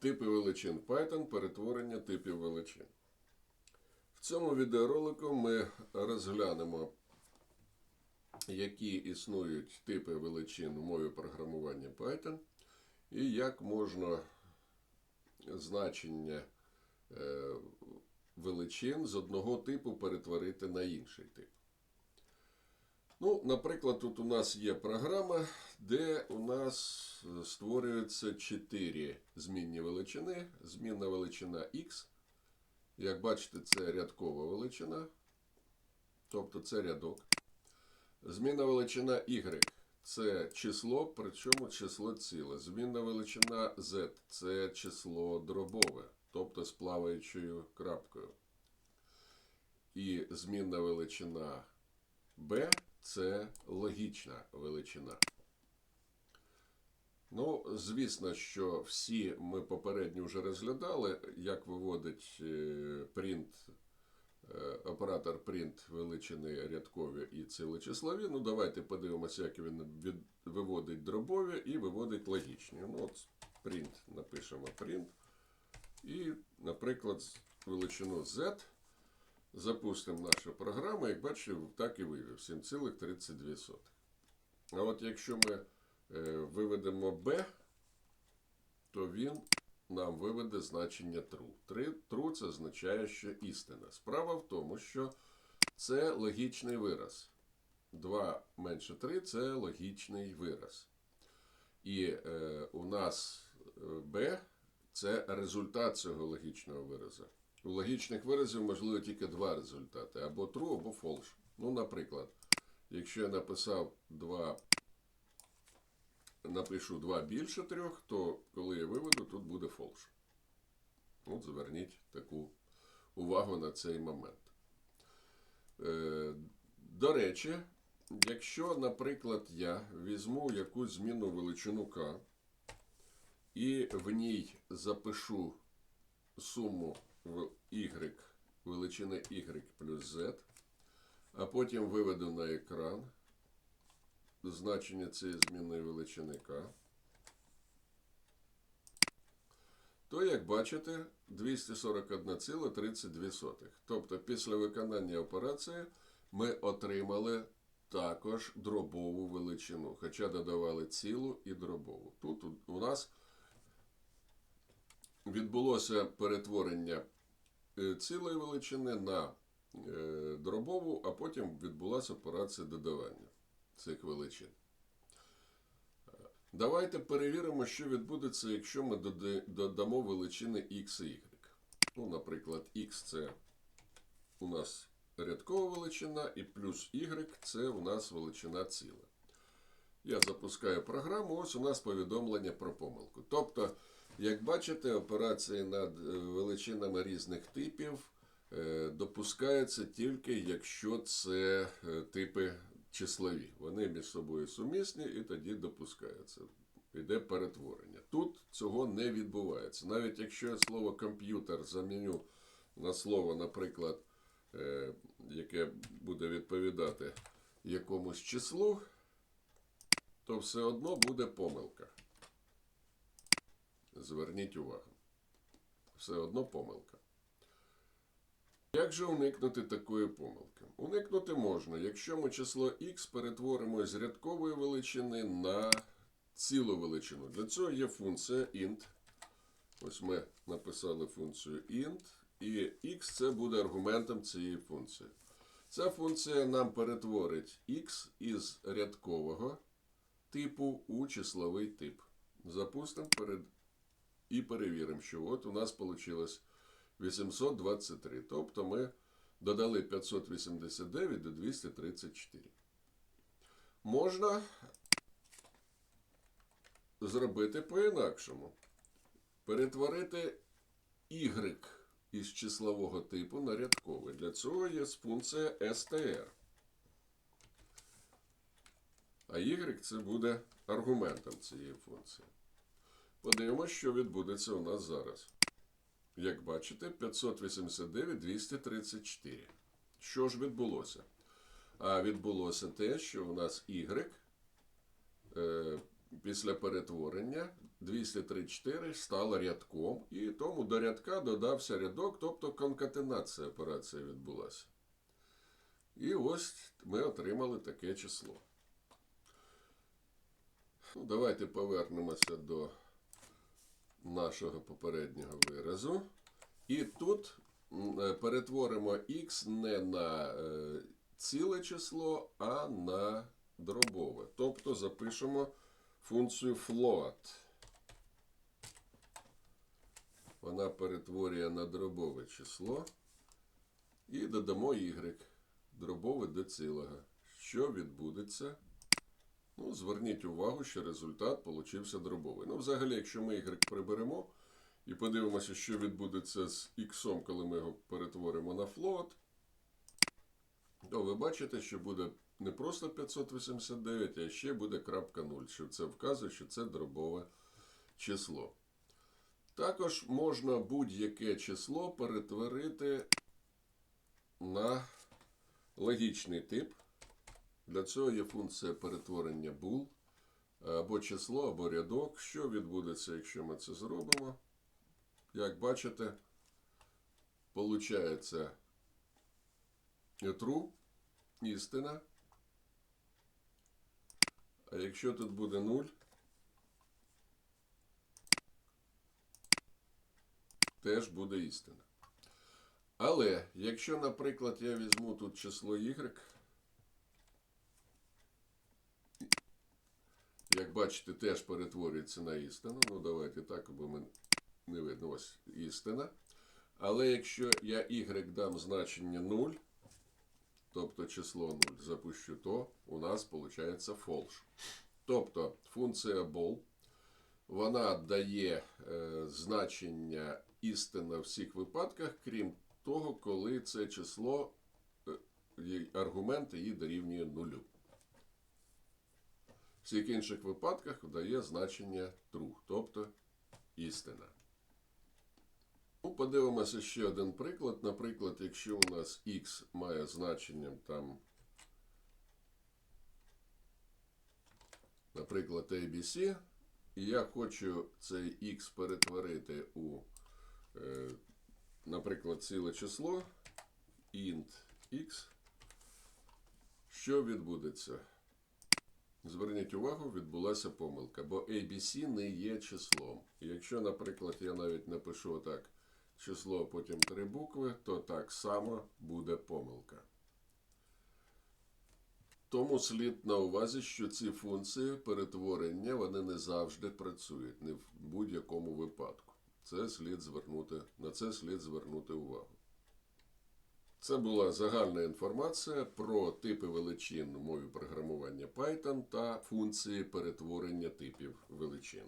Типи величин Python, перетворення типів величин. В цьому відеоролику ми розглянемо, які існують типи величин в мові програмування Python, і як можна значення е, величин з одного типу перетворити на інший тип. Ну, наприклад, тут у нас є програма, де у нас е, створюється 4 змінні величини. Змінна величина x. Як бачите, це рядкова величина, тобто це рядок. Змінна величина y це число, причому число ціле. Змінна величина z це число дробове, тобто з плаваючою крапкою. І змінна величина b це логічна величина. Ну, звісно, що всі ми попередньо вже розглядали, як виводить е, print, е, оператор print величини рядкові і цілочислові. Ну, давайте подивимося, як він від, виводить дробові і виводить логічні. Ну, от print, напишемо print. І, наприклад, величину z запустимо нашу програму, як бачите, так і вивів 7,32. А от якщо ми е, виведемо b, то він нам виведе значення true. True це означає, що істина. Справа в тому, що це логічний вираз. 2 менше 3 це логічний вираз. І е, у нас е, b це результат цього логічного виразу. У логічних виразів можливо тільки два результати: або true, або false. Ну, наприклад, якщо я написав 2, напишу 2 більше 3, то коли я виведу, тут буде false. От зверніть таку увагу на цей момент. Е, до речі, якщо, наприклад, я візьму якусь змінну величину k і в ній запишу суму y, величини y плюс z, а потім виведу на екран значення цієї змінної величини k, то, як бачите, 241,32. Тобто після виконання операції ми отримали також дробову величину, хоча додавали цілу і дробову. Тут у- нас відбулося перетворення цілої величини на е, дробову, а потім відбулася операція додавання цих величин. Е, Давайте перевіримо, що відбудеться, якщо ми додамо величини x і y. Ну, наприклад, x це у нас рядкова величина, і плюс y це у нас величина ціла. Я запускаю програму, ось у нас повідомлення про помилку. Тобто, як бачите, операції над е, величинами різних типів е, допускаються тільки якщо це е, типи числові. Вони між собою сумісні і тоді допускаються. Іде перетворення. Тут цього не відбувається. Навіть якщо я слово комп'ютер заміню на слово, наприклад, яке буде відповідати якомусь числу, то все одно буде помилка. Зверніть увагу. Все одно помилка. Як же уникнути такої помилки? Уникнути можна, якщо ми число x перетворимо з рядкової величини на цілу величину. Для цього є функція int. Ось ми написали функцію int, і x це буде аргументом цієї функції. Ця функція нам перетворить x із рядкового типу у числовий тип. Запустимо перед і перевіримо, що от у нас вийшло 823. Тобто ми додали 589 до 234. Можна зробити по-інакшому. Перетворити y із числового типу на рядковий. Для цього є функція str. А y це буде аргументом цієї функції. Подивимося, що відбудеться у нас зараз. Як бачите, 589 234. Що ж відбулося? А відбулося те, що у нас y е, після перетворення 234 стало рядком, і тому до рядка додався рядок, тобто конкатенація операція відбулася. І ось ми отримали таке число. Ну, давайте повернемося до нашого попереднього виразу. І тут е, перетворимо x не на е, ціле число, а на дробове. Тобто запишемо функцію float. Вона перетворює на дробове число. І додамо y дробове до цілого. Що відбудеться? Ну, зверніть увагу, що результат получився дробовий. Ну, взагалі, якщо ми y приберемо і подивимося, що відбудеться з x, коли ми його перетворимо на float, то ви бачите, що буде не просто 589, а ще буде крапка 0, що це вказує, що це дробове число. Також можна будь-яке число перетворити на логічний тип. Для цього є функція перетворення bool або число, або рядок. Що відбудеться, якщо ми це зробимо? Як бачите, получається true, істина. А якщо тут буде 0, теж буде істина. Але якщо, наприклад, я візьму тут число y, як бачите, теж перетворюється на істину. Ну, давайте так, бо ми не видно. Ось істина. Але якщо я y дам значення 0, тобто число 0 запущу, то у нас виходить false. Тобто функція bool, вона дає е, значення істина в всіх випадках, крім того, коли це число, е, аргумент її дорівнює нулю. Всіх інших випадках дає значення true, тобто істина. Ну, подивимося ще один приклад. Наприклад, якщо у нас x має значенням там, наприклад, ABC, і я хочу цей x перетворити у, е, наприклад, ціле число int x, що відбудеться? Зверніть увагу, відбулася помилка, бо ABC не є числом. Якщо, наприклад, я навіть напишу отак число, потім три букви, то так само буде помилка. Тому слід на увазі, що ці функції перетворення вони не завжди працюють, не в будь-якому випадку. Це слід звернути, на це слід звернути увагу. Це була загальна інформація про типи величин в мові програмування Python та функції перетворення типів величин.